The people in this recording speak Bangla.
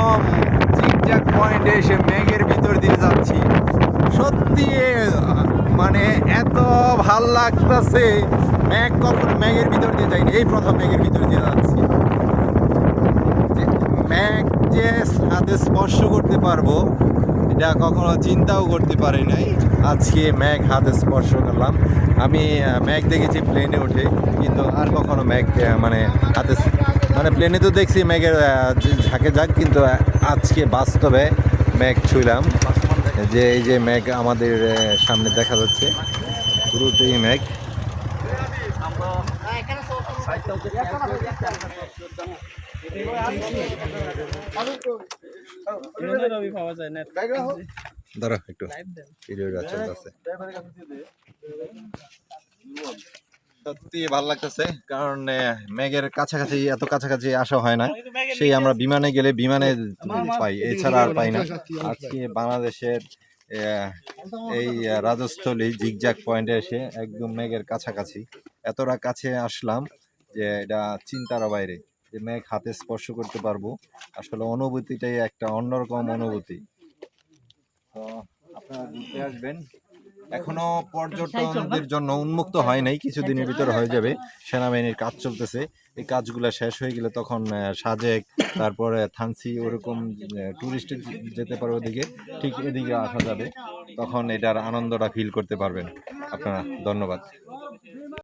প্রথম জিগজ্যাগ পয়েন্টে এসে ম্যাগের ভিতর দিয়ে যাচ্ছি। সত্যি মানে এত ভালো লাগতেছে ম্যাগ কখনো ম্যাগের ভিতর দিয়ে যাইনি এই প্রথম ম্যাগের ভিতর দিয়ে যাচ্ছি। ম্যাগ যে হাতে স্পর্শ করতে পারব, এটা কখনো চিন্তাও করতে পারি নাই। আজকে ম্যাগ হাতে স্পর্শ করলাম। আমি ম্যাগ দেখেছি প্লেনে উঠে, কিন্তু আর কখনো ম্যাগ মানে হাতে মানে প্লেনে তো দেখছি আহ, ঝাঁকে যাক কিন্তু আজকে বাস্তবে ম্যাগ ছুঁলাম যে এই যে ম্যাগ আমাদের সামনে দেখা যাচ্ছে পুরোটাই না ধরো একটু। চলতেছে। সত্যি ভালো লাগতেছে কারণ মেঘের কাছাকাছি এত কাছাকাছি আসা হয় না। সেই আমরা বিমানে গেলে বিমানে পাই এছাড়া আর পাই না। আজকে বাংলাদেশের এই রাজস্থলী জিগজ্যাগ পয়েন্টে এসে একদম মেঘের কাছাকাছি। এতটা কাছে আসলাম যে এটা চিন্তার বাইরে যে মেঘ হাতে স্পর্শ করতে পারব। আসলে অনুভূতিটাই একটা অন্যরকম অনুভূতি। তো আপনারা ঘুরতে আসবেন। এখনও পর্যটকদের জন্য উন্মুক্ত হয় নাই কিছুদিনের ভিতরে হয়ে যাবে। সেনাবাহিনীর কাজ চলতেছে। এই কাজগুলো শেষ হয়ে গেলে তখন সাজেক তারপরে থানসি ওরকম টুরিস্ট যেতে পারবে ওদিকে ঠিক এদিকে আসা যাবে। তখন এটার আনন্দটা ফিল করতে পারবেন। আপনারা ধন্যবাদ।